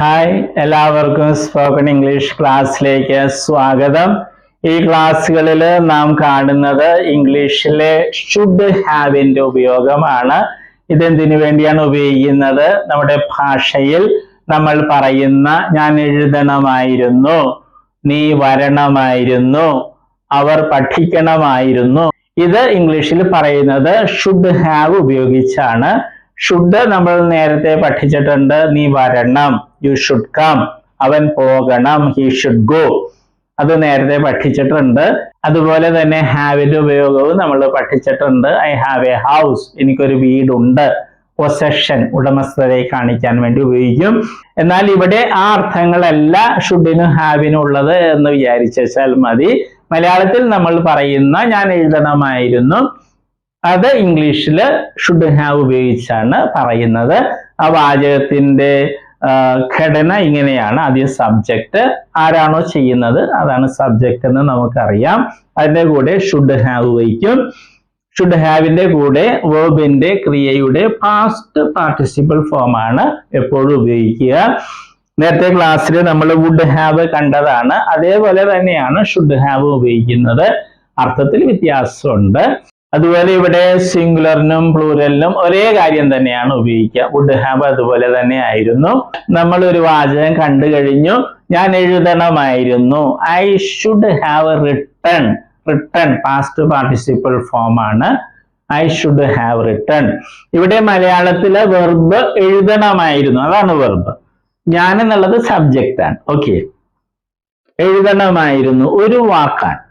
Hi എല്ലാവർക്കും spoken English ക്ലാസ്സിലേക്ക് സ്വാഗതം. ഈ ക്ലാസ്സുകളിൽ നാം കാണുന്നത് ഇംഗ്ലീഷിലെ ഷുഡ് ഹാവിന്റെ ഉപയോഗമാണ്. ഇതെന്തിനു വേണ്ടിയാണ് ഉപയോഗിക്കുന്നത്? നമ്മുടെ ഭാഷയിൽ നമ്മൾ പറയുന്ന ഞാൻ എഴുതണമായിരുന്നു നീ വരണമായിരുന്നു അവർ പഠിക്കണമായിരുന്നു. ഇത് ഇംഗ്ലീഷിൽ പറയുന്നത് ഷുഡ് ഹാവ് ഉപയോഗിച്ചാണ്. ഷുഡ് നമ്മൾ നേരത്തെ പഠിച്ചിട്ടുണ്ട് നീ വരണം യു ഷുഡ് കം അവൻ പോകണം ഹി ഷുഡ് ഗോ അത് നേരത്തെ പഠിച്ചിട്ടുണ്ട്. അതുപോലെ തന്നെ ഹാവിന്റെ ഉപയോഗവും നമ്മൾ പഠിച്ചിട്ടുണ്ട്. ഐ ഹാവ് എ ഹൗസ് എനിക്കൊരു വീടുണ്ട്. പൊസഷൻ ഉടമസ്ഥതയെ കാണിക്കാൻ വേണ്ടി ഉപയോഗിക്കും. എന്നാൽ ഇവിടെ ആ അർത്ഥങ്ങളല്ല ഷുഡിനും ഹാവിനും ഉള്ളത് എന്ന് വിചാരിച്ചാൽ മതി. മലയാളത്തിൽ നമ്മൾ പറയുന്ന ഞാൻ എഴുതണമായിരുന്നു. അത് ഇംഗ്ലീഷിൽ ഷുഡ് ഹാവ് ഉപയോഗിച്ചാണ് പറയുന്നത്. ആ വാചകത്തിന്റെ ഘടന ഇങ്ങനെയാണ്. ആദ്യം സബ്ജക്റ്റ് ആരാണോ ചെയ്യുന്നത് അതാണ് സബ്ജക്റ്റ് എന്ന് നമുക്കറിയാം. അതിന്റെ കൂടെ ഷുഡ് ഹാവ് വഹിക്കും ഷുഡ് ഹാവിന്റെ കൂടെ വേബിന്റെ ക്രിയയുടെ പാസ്റ്റ് പാർട്ടിസിപ്പിൾ ഫോമാണ് എപ്പോഴും ഉപയോഗിക്കുക. നേരത്തെ ക്ലാസ്സിൽ നമ്മൾ വുഡ് ഹാവ് കണ്ടതാണ്. അതേപോലെ തന്നെയാണ് ഷുഡ് ഹാവ് ഉപയോഗിക്കുന്നത്. അർത്ഥത്തിൽ വ്യത്യാസമുണ്ട്. അതുപോലെ ഇവിടെ സിംഗുലറിനും പ്ലൂരലിനും ഒരേ കാര്യം തന്നെയാണ് ഉപയോഗിക്കുക. വുഡ് ഹാവ് അതുപോലെ തന്നെ ആയിരുന്നു. നമ്മൾ ഒരു വാചകം കണ്ടു കഴിഞ്ഞു. ഞാൻ എഴുതണമായിരുന്നു. I should have written written past participle form ആണ്. ഐ ഷുഡ് ഹാവ് റിട്ടൺ ഇവിടെ മലയാളത്തിലെ വെർബ് എഴുതണമായിരുന്നു. അതാണ് വെർബ് ഞാൻ എന്നുള്ളത് സബ്ജക്റ്റ് ആണ്. ഓക്കെ എഴുതണമായിരുന്നു. ഒരു വാക്കാണ്.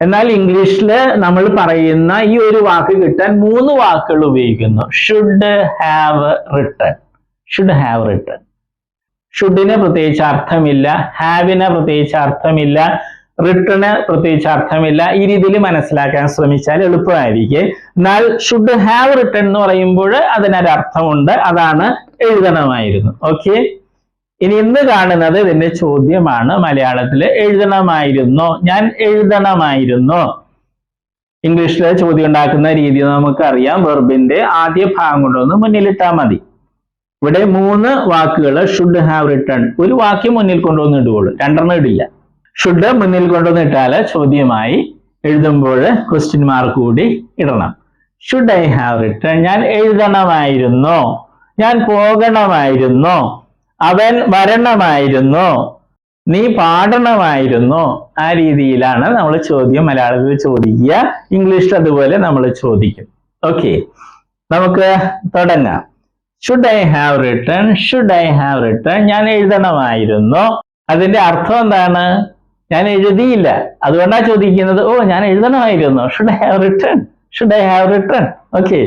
എന്നാൽ ഇംഗ്ലീഷിൽ നമ്മൾ പറയുന്ന ഈ ഒരു വാക്ക് കിട്ടാൻ മൂന്ന് വാക്കുകൾ ഉപയോഗിക്കുന്നു. Should have written should have written ഷുഡിന് പ്രത്യേകിച്ച് അർത്ഥമില്ല ഹാവിന് പ്രത്യേകിച്ച് അർത്ഥമില്ല റിട്ടണ് പ്രത്യേകിച്ച് അർത്ഥമില്ല. ഈ രീതിയിൽ മനസ്സിലാക്കാൻ ശ്രമിച്ചാൽ എളുപ്പമായിരിക്കും. എന്നാൽ ഷുഡ് ഹാവ് റിട്ടൺ എന്ന് പറയുമ്പോൾ അതിനൊരർത്ഥമുണ്ട്. അതാണ് എഴുതണമായിരുന്നു. ഓക്കെ ഇനി ഇന്ന് കാണുന്നത് ഇതിന്റെ ചോദ്യമാണ്. മലയാളത്തിൽ എഴുതണമായിരുന്നോ. ഞാൻ എഴുതണമായിരുന്നോ. ഇംഗ്ലീഷിലെ ചോദ്യം ഉണ്ടാക്കുന്ന രീതി നമുക്കറിയാം. വെർബിന്റെ ആദ്യ ഭാഗം കൊണ്ടൊന്ന് മുന്നിലിട്ടാൽ മതി. ഇവിടെ മൂന്ന് വാക്കുകൾ ഷുഡ് ഹാവ് റിട്ടേൺ ഒരു വാക്യം മുന്നിൽ കൊണ്ടുവന്ന് ഇടുകയുള്ളൂ രണ്ടെണ്ണം ഇടില്ല. ഷുഡ് മുന്നിൽ കൊണ്ടുവന്ന് ഇട്ടാൽ ചോദ്യമായി എഴുതുമ്പോൾ ക്വസ്റ്റ്യൻ മാർക്ക് കൂടി ഇടണം. ഷുഡ് ഐ ഹാവ് റിട്ടേൺ ഞാൻ എഴുതണമായിരുന്നോ. ഞാൻ പോകണമായിരുന്നോ. അവൻ വരണമായിരുന്നു. നീ പാടണമായിരുന്നു. ആ രീതിയിലാണ് നമ്മൾ ചോദ്യം മലയാളത്തിൽ ചോദിക്കുക. ഇംഗ്ലീഷിൽ അതുപോലെ നമ്മൾ ചോദിക്കും. ഓക്കെ നമുക്ക് തുടങ്ങാം. Should I have written should I have written ഞാൻ എഴുതണമായിരുന്നു. അതിന്റെ അർത്ഥം എന്താണ്? ഞാൻ എഴുതിയില്ല. അതുകൊണ്ടാണ് ചോദിക്കുന്നത്. ഓ ഞാൻ എഴുതണമായിരുന്നു. Should I have written should I have written okay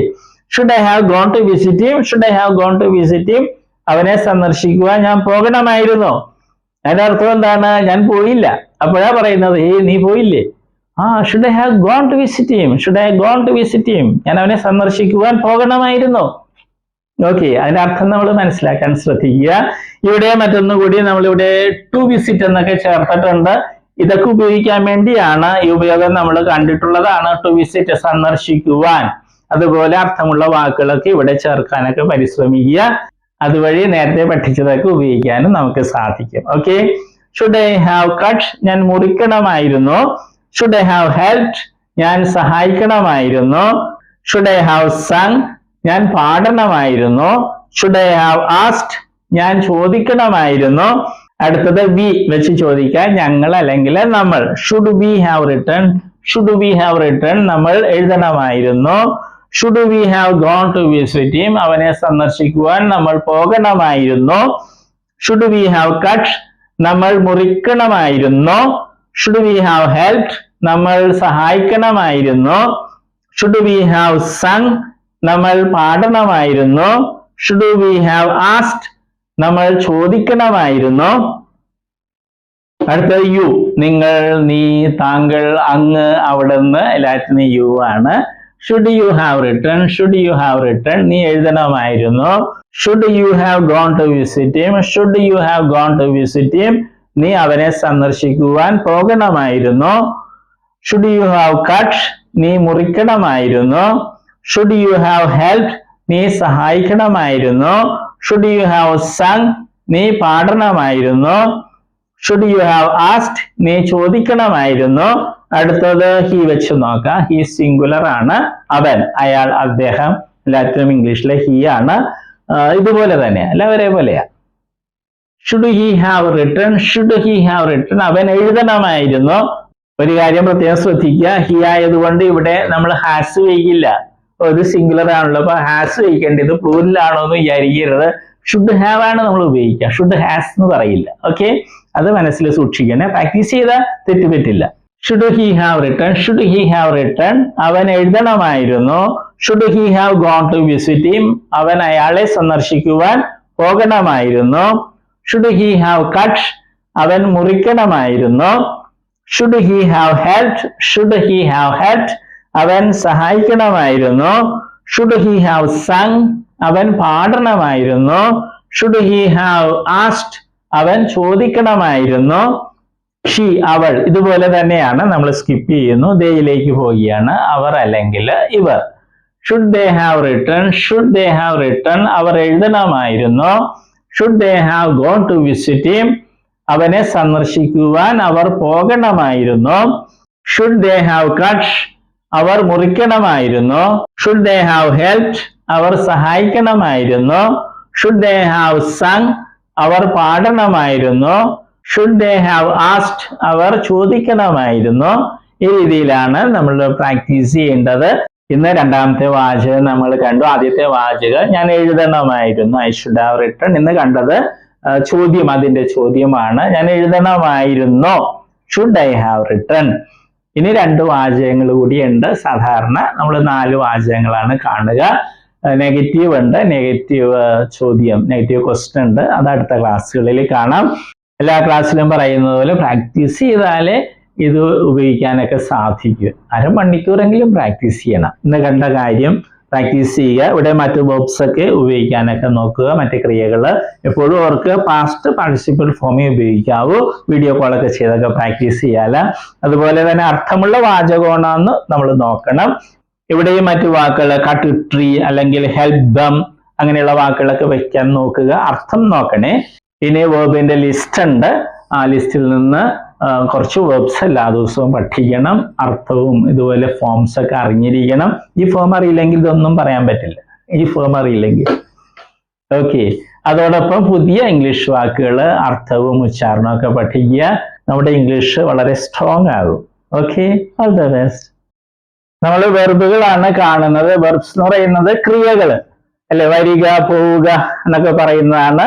should I have gone to visit him should I have gone to visit him അവനെ സന്ദർശിക്കുവാൻ ഞാൻ പോകണമായിരുന്നു. അതിന്റെ അർത്ഥം എന്താണ്? ഞാൻ പോയില്ല. അപ്പോഴാ പറയുന്നത് ഏയ് നീ പോയില്ലേ? ആ should I have gone to visit him should I gone to visit him ഞാൻ അവനെ സന്ദർശിക്കുവാൻ പോകണമായിരുന്നു. ഓക്കെ അതിന്റെ അർത്ഥം നമ്മൾ മനസ്സിലാക്കാൻ ശ്രദ്ധിക്കുക. ഇവിടെ മറ്റൊന്നുകൂടി നമ്മളിവിടെ ടു വിസിറ്റ് എന്നൊക്കെ ചേർത്തിട്ടുണ്ട്. ഇതൊക്കെ ഉപയോഗിക്കാൻ വേണ്ടിയാണ് ഈ ഉപയോഗം നമ്മൾ കണ്ടിട്ടുള്ളതാണ് ടു വിസിറ്റ് സന്ദർശിക്കുവാൻ. അതുപോലെ അർത്ഥമുള്ള വാക്കുകളൊക്കെ ഇവിടെ ചേർക്കാനൊക്കെ പരിശ്രമിക്കുക. അതുവഴി നേരത്തെ പഠിച്ചതൊക്കെ ഉപയോഗിക്കാനും നമുക്ക് സാധിക്കും. Okay should I have cut ഞാൻ മുറിക്കണമായിരുന്നു. ഷുഡ് ഐ ഹാവ് ഹെൽപ് ഞാൻ സഹായിക്കണമായിരുന്നു. ഷുഡ് ഐ ഹാവ് സങ് ഞാൻ പാടണമായിരുന്നു. ഷുഡ് ഐ ഹാവ് ആസ്റ്റ് ഞാൻ ചോദിക്കണമായിരുന്നു. അടുത്തത് വി വെച്ച് ചോദിക്കാൻ ഞങ്ങൾ അല്ലെങ്കിൽ നമ്മൾ. Should we have written should we have written നമ്മൾ എഴുതണമായിരുന്നു. Should we have gone to visit him അവനെ സന്ദർശിക്കുവാൻ നമ്മൾ പോകണമായിരുന്നു. ഷുഡ് വി ഹാവ് കട്ട് നമ്മൾ മുറിക്കണമായിരുന്നു. ഷുഡ് വി ഹാവ് ഹെൽപ് നമ്മൾ സഹായിക്കണമായിരുന്നു. ഷുഡ് വി ഹാവ് സങ് നമ്മൾ പാടണമായിരുന്നു. ഷുഡ് വി ഹാവ് ആസ്റ്റ് നമ്മൾ ചോദിക്കണമായിരുന്നു. അടുത്ത യു. നിങ്ങൾ നീ താങ്കൾ അങ്ങ് അവിടുന്ന് എല്ലാത്തിനും യു ആണ്. Should you have written should you have written നീ എഴുതണമായിരുന്നു. Should you have gone to visit him should you have gone to visit him നീ അവനെ സന്ദർശിക്കുവാൻ പോകണമായിരുന്നു. ഷുഡ് യു ഹാവ് കട്ട് നീ മുറിക്കണമായിരുന്നു. ഷുഡ് യു ഹാവ് ഹെൽപ്പ് നീ സഹായിക്കണമായിരുന്നു. ഷുഡ് യു ഹാവ് സങ് നീ പാടണമായിരുന്നു. ഷുഡ് യു ഹാവ് ആസ്റ്റ് നീ ചോദിക്കണമായിരുന്നു. അടുത്തത് ഹി വെച്ച് നോക്കാം. ഹി സിംഗുലർ ആണ്. അവൻ അയാൾ അദ്ദേഹം. എല്ലാത്തിനും ഇംഗ്ലീഷിലെ ഹി ആണ്. ഇതുപോലെ തന്നെ അല്ല ഒരേപോലെയാ. Should he have written should he have written അവൻ എഴുതണമായിരുന്നു. ഒരു കാര്യം പ്രത്യേകം ശ്രദ്ധിക്കുക. ഹി ആയതുകൊണ്ട് ഇവിടെ നമ്മൾ ഹാസ് വയ്ക്കില്ല ഒരു സിംഗുലർ ആണല്ലോ. അപ്പൊ ഹാസ് വയ്ക്കേണ്ടത് പ്ലൂരിലാണോ എന്ന് വിചാരിക്കരുത്. ഷുഡ് ഹാവ് ആണ് നമ്മൾ ഉപയോഗിക്കുക. ഷുഡ് ഹാസ് എന്ന് പറയില്ല. ഓക്കെ അത് മനസ്സിൽ സൂക്ഷിക്കണേ. പ്രാക്ടീസ് ചെയ്താൽ തെറ്റുപറ്റില്ല. Should he have written should he have written അവൻ എഴുതണമായിരുന്നു. Should he have gone to visit him അവൻ അയാളെ സന്ദർശിക്കുവാൻ പോകണമായിരുന്നു. ഷുഡ് ഹി ഹാവ് കട്ട് അവൻ മുറിക്കണമായിരുന്നു. Should he have help should he have help അവൻ സഹായിക്കണമായിരുന്നു. ഷുഡ് ഹി ഹാവ് സങ് അവൻ പാടണമായിരുന്നു. ഷുഡ് ഹി ഹാവ് ആസ്റ്റ് അവൻ ചോദിക്കണമായിരുന്നു. ഷി അവൾ ഇതുപോലെ തന്നെയാണ് നമ്മൾ സ്കിപ്പ് ചെയ്യുന്നു. ദേയിലേക്ക് പോവുകയാണ് അവർ അല്ലെങ്കിൽ ഇവർ. Should they have written should they have written our എഴുതണമായിരുന്നു. Should they have gone to visit him അവനെ സന്ദർശിക്കുവാൻ അവർ പോകണമായിരുന്നു. ഷുഡ് ദേ ഹാവ് കട്ട് അവർ മുറിക്കണമായിരുന്നു. ഷുഡ് ദേ ഹാവ് ഹെൽപ് അവർ സഹായിക്കണമായിരുന്നു. ഷുഡ് ദേ ഹാവ് സങ് അവർ പാടണമായിരുന്നു. ഷുഡ് ദേ ഹാവ് ആസ്റ്റ് അവർ ചോദിക്കണമായിരുന്നു. ഈ രീതിയിലാണ് നമ്മൾ പ്രാക്ടീസ് ചെയ്യേണ്ടത്. ഇന്ന് രണ്ടാമത്തെ വാചകം നമ്മൾ കണ്ടു. ആദ്യത്തെ വാചകം ഞാൻ എഴുതണമായിരുന്നു. ഐ ഷുഡ് ഹാവ് റിട്ടേൺ ഇന്ന് കണ്ടത് ചോദ്യം അതിന്റെ ചോദ്യമാണ്. ഞാൻ എഴുതണമായിരുന്നു. ഷുഡ് ഐ ഹാവ് റിട്ടേൺ ഇനി രണ്ട് വാചകങ്ങൾ കൂടിയുണ്ട്. സാധാരണ നമ്മൾ നാല് വാചകങ്ങളാണ് കാണുക. നെഗറ്റീവ് ഉണ്ട്. നെഗറ്റീവ് ചോദ്യം നെഗറ്റീവ് ക്വസ്റ്റ്യൻ ഉണ്ട്. അത് അടുത്ത ക്ലാസ്സുകളിൽ കാണാം. എല്ലാ ക്ലാസ്സിലും പറയുന്നത് പോലെ പ്രാക്ടീസ് ചെയ്താലേ ഇത് ഉപയോഗിക്കാനൊക്കെ സാധിക്കും. അരമണിക്കൂറെങ്കിലും പ്രാക്ടീസ് ചെയ്യണം. ഇന്ന് കണ്ട കാര്യം പ്രാക്ടീസ് ചെയ്യുക ഇവിടെ മറ്റു ബോക്സ് ഒക്കെ ഉപയോഗിക്കാനൊക്കെ നോക്കുക മറ്റു ക്രിയകൾ എപ്പോഴും അവർക്ക് പാസ്റ്റ് പാർട്ടിസിപ്പൽ ഫോമേ ഉപയോഗിക്കാവൂ. വീഡിയോ കോളൊക്കെ ചെയ്തൊക്കെ പ്രാക്ടീസ് ചെയ്യാല. അതുപോലെ തന്നെ അർത്ഥമുള്ള വാചകമാണെന്ന് നമ്മൾ നോക്കണം. ഇവിടെയും മറ്റു വാക്കുകൾ കട്ട് ട്രീ അല്ലെങ്കിൽ ഹെൽപ് ദം അങ്ങനെയുള്ള വാക്കുകളൊക്കെ വെക്കാൻ നോക്കുക. അർത്ഥം നോക്കണേ. പിന്നെ വേബിന്റെ ലിസ്റ്റ് ഉണ്ട്. ആ ലിസ്റ്റിൽ നിന്ന് കുറച്ച് വേർബ്സ് എല്ലാ ദിവസവും പഠിക്കണം. അർത്ഥവും ഇതുപോലെ ഫോംസ് ഒക്കെ അറിഞ്ഞിരിക്കണം. ഈ ഫോം അറിയില്ലെങ്കിൽ ഇതൊന്നും പറയാൻ പറ്റില്ല. ഈ ഫോം അറിയില്ലെങ്കിൽ. ഓക്കെ അതോടൊപ്പം പുതിയ ഇംഗ്ലീഷ് വാക്കുകൾ അർത്ഥവും ഉച്ചാരണവും ഒക്കെ പഠിക്കുക. നമ്മുടെ ഇംഗ്ലീഷ് വളരെ സ്ട്രോങ് ആകും. ഓക്കെ ഓൾ ദ ബെസ്റ്റ് നമ്മൾ വെർബുകളാണ് കാണുന്നത്. വെർബ്സ് എന്ന് പറയുന്നത് ക്രിയകൾ അല്ലെ? വരിക പോവുക എന്നൊക്കെ പറയുന്നതാണ്.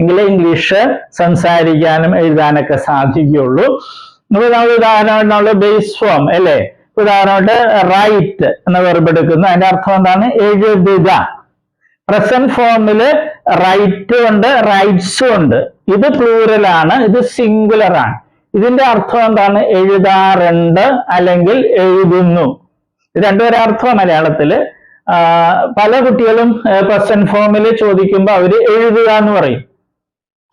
എങ്കിലേ ഇംഗ്ലീഷ് സംസാരിക്കാനും എഴുതാനൊക്കെ സാധിക്കുകയുള്ളൂ. നമ്മൾ നമ്മൾ ഉദാഹരണമായിട്ട് നമ്മൾ ബേസ് ഫോം അല്ലേ? ഉദാഹരണമായിട്ട് റൈറ്റ് എന്ന വെർബ് എടുക്കുന്നു. അതിന്റെ അർത്ഥം എന്താണ്? എഴുതുക. പ്രസന്റ് ഫോമിൽ റൈറ്റ് ഉണ്ട് റൈറ്റ്സും ഉണ്ട്. ഇത് പ്ലൂറൽ ആണ് ഇത് സിംഗുലർ ആണ്. ഇതിന്റെ അർത്ഥം എന്താണ്? എഴുതാറുണ്ട് അല്ലെങ്കിൽ എഴുതുന്നു. രണ്ടുപേരെ അർത്ഥം മലയാളത്തിൽ ആ, പല കുട്ടികളും പ്രസന്റ് ഫോമിൽ ചോദിക്കുമ്പോൾ അവർ എഴുതുക എന്ന് പറയും.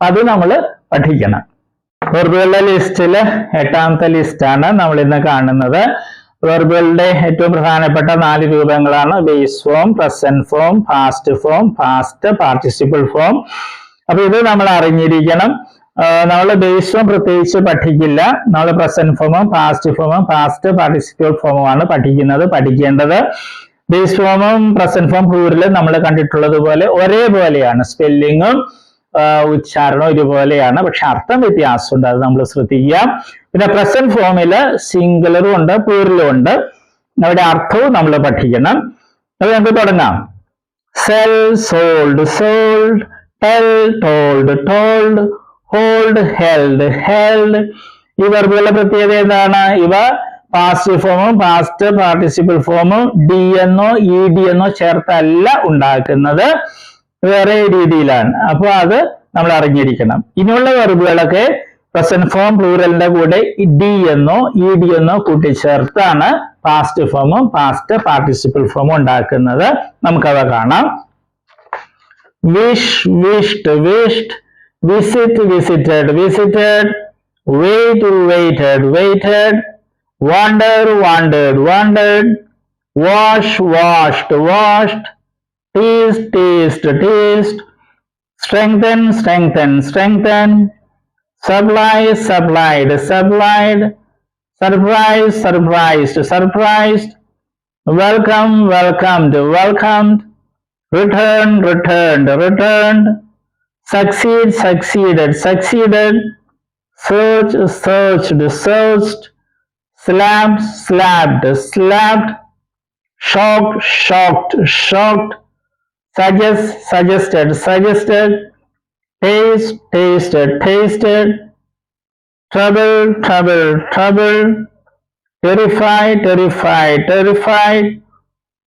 അത് നമ്മൾ പഠിക്കണം. വെർബുകളുടെ ലിസ്റ്റിൽ എട്ടാമത്തെ ലിസ്റ്റാണ് നമ്മൾ ഇന്ന് കാണുന്നത്. വെർബുകളുടെ ഏറ്റവും പ്രധാനപ്പെട്ട നാല് രൂപങ്ങളാണ്. Base form present form past form past participle form. അപ്പൊ ഇത് നമ്മൾ അറിഞ്ഞിരിക്കണം. നമ്മൾ ബേസ് ഫോം പ്രത്യേകിച്ച് പഠിക്കില്ല. നമ്മൾ പ്രസന്റ് ഫോമും പാസ്റ്റ് ഫോമും പാസ്റ്റ് പാർട്ടിസിപ്പിൾ ഫോമുമാണ് പഠിക്കുന്നത് പഠിക്കേണ്ടത്. ബേസ് ഫോമും പ്രസന്റ് ഫോം പ്ലൂരിലും നമ്മൾ കണ്ടിട്ടുള്ളത് പോലെ ഒരേപോലെയാണ്. സ്പെല്ലിങ്ങും ഉച്ചാരണവും ഒരുപോലെയാണ്. പക്ഷെ അർത്ഥം വ്യത്യാസമുണ്ട്. അത് നമ്മൾ ശ്രദ്ധിക്കുക. പിന്നെ പ്രസന്റ് ഫോമിൽ സിംഗുലറും ഉണ്ട് പ്ലൂറലും ഉണ്ട്. അവിടെ അർത്ഥവും നമ്മൾ പഠിക്കണം. അത് നമുക്ക് തുടങ്ങാം. Sell sold sold tell told told hold held held ഈ വെർബുകളുടെ പ്രത്യേകത എന്താണ്? ഇവ പാസ്റ്റ് ഫോമും പാസ്റ്റ് പാർട്ടിസിപ്പിൾ ഫോമും ഡി എന്നോ ഇ ഡി എന്നോ ചേർത്തല്ല ഉണ്ടാക്കുന്നത്. വേറെ രീതിയിലാണ്. അപ്പോൾ അത് നമ്മൾ അറിഞ്ഞിരിക്കണം. ഇനിയുള്ള വെർബുകളൊക്കെ പ്രസന്റ് ഫോം പ്ലൂറലിന്റെ കൂടെ ഡി എന്നോ ഇ ഡി എന്നോ കൂട്ടിച്ചേർത്താണ് പാസ്റ്റ് ഫോമും പാസ്റ്റ് പാർട്ടിസിപ്പിൾ ഫോമും ഉണ്ടാക്കുന്നത്. നമുക്കവ കാണാം. Wish wished, wished, visit visited visited wait waited, waited, wonder, wandered, wandered wash washed, washed, tease, taste, taste, strengthen, strengthen, strengthen, supply, supplied, supplied, surprise, surprised, surprised, welcome, welcomed, welcomed, return, returned, returned, succeed, succeeded, succeeded, search, searched, searched, slapped, slapped, slapped, shocked, shocked, shocked, suggest, suggested, suggested, taste, tasted, tasted, trouble, trouble, trouble, terrified, terrified, terrified,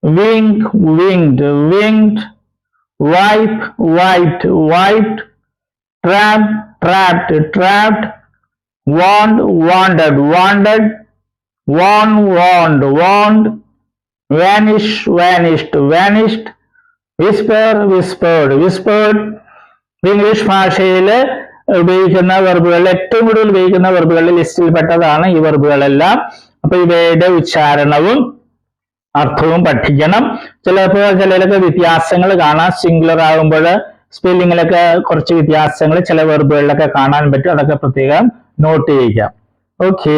wink, winked, winked, wipe, wiped, wiped, trap, trapped, trapped, warned, wandered, wandered, warn, warned, warned, vanish, vanished, vanished, whisper, whispered, whispered. English ഭാഷയിൽ ഉപയോഗിക്കുന്ന വെർബുകൾ ഏറ്റവും കൂടുതൽ ഉപയോഗിക്കുന്ന വെർബുകളുടെ ലിസ്റ്റിൽ പെട്ടതാണ് ഈ വെർബുകളെല്ലാം അപ്പൊ ഇവയുടെ ഉച്ചാരണവും അർത്ഥവും പഠിക്കണം ചിലപ്പോൾ ചിലരൊക്കെ വ്യത്യാസങ്ങൾ കാണാം. സിംഗുലർ ആകുമ്പോൾ സ്പെല്ലിങ്ങിലൊക്കെ കുറച്ച് വ്യത്യാസങ്ങൾ ചില വെർബുകളിലൊക്കെ കാണാൻ പറ്റും. അതൊക്കെ പ്രത്യേകം നോട്ട് ചെയ്യിക്കാം. ഓക്കെ